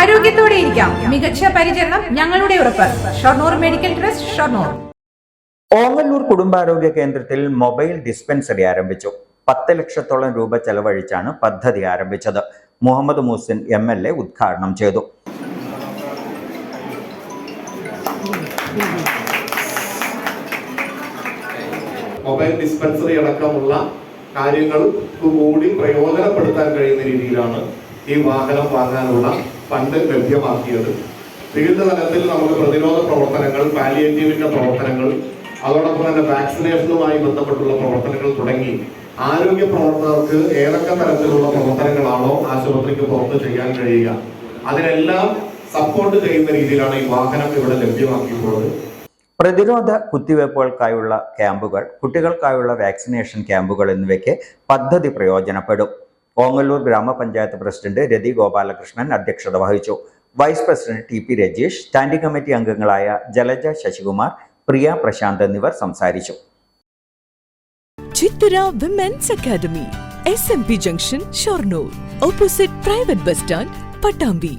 ആരോഗ്യത്തോടെ ഇരിക്കാം. മികച്ച പരിചരണം ഞങ്ങളുടെ ഉറപ്പ്. Shoranur medical trust Shoranur. Ongallur കുടുംബാരോഗ്യ കേന്ദ്രത്തിൽ മൊബൈൽ ഡിസ്പെൻസറി ആരംഭിച്ചു. പത്ത് ലക്ഷത്തോളം രൂപ ചെലവഴിച്ചാണ് പദ്ധതി ആരംഭിച്ചത്. Muhammad Muhsin M L A ഉദ്ഘാടനം ചെയ്തു. മൊബൈൽ ഡിസ്പെൻസറി അടക്കമുള്ള കാര്യങ്ങൾ കൂടി പ്രയോജനപ്പെടുത്താൻ കഴിയുന്ന രീതിയിലാണ് ഈ വാഹനം വാങ്ങാനുള്ള ഫണ്ട് ലഭ്യമാക്കിയത്. വിവിധ തലത്തിൽ നമുക്ക് പ്രതിരോധ പ്രവർത്തനങ്ങൾ പാലിയേറ്റീവിന്റെ പ്രവർത്തനങ്ങൾ അതോടൊപ്പം തന്നെ വാക്സിനേഷനുമായി ബന്ധപ്പെട്ടുള്ള പ്രവർത്തനങ്ങൾ തുടങ്ങി. ആരോഗ്യ പ്രവർത്തകർക്ക് ഏതൊക്കെ തരത്തിലുള്ള പ്രവർത്തനങ്ങളാണോ ആശുപത്രിക്ക് പുറത്ത് ചെയ്യാൻ കഴിയുക അതിനെല്ലാം സപ്പോർട്ട് ചെയ്യുന്ന രീതിയിലാണ് ഈ വാഹനം ഇവിടെ ലഭ്യമാക്കിയിട്ടുള്ളത്. പ്രതിരോധ കുത്തിവയ്പ്പുകൾക്കായുള്ള ക്യാമ്പുകൾ കുട്ടികൾക്കായുള്ള വാക്സിനേഷൻ ക്യാമ്പുകൾ എന്നിവയ്ക്ക് പദ്ധതി പ്രയോജനപ്പെടും. ഓങ്ങല്ലൂർ ഗ്രാമപഞ്ചായത്ത് പ്രസിഡന്റ് രതി ഗോപാലകൃഷ്ണൻ അധ്യക്ഷത വഹിച്ചു. Vice president T P Rajesh standing committee അംഗങ്ങളായ ജലജ ശശികുമാർ പ്രിയ പ്രശാന്ത് എന്നിവർ സംസാരിച്ചു. Chithra women's academy S M P junction Shoranur opposite private bus stand Pattambi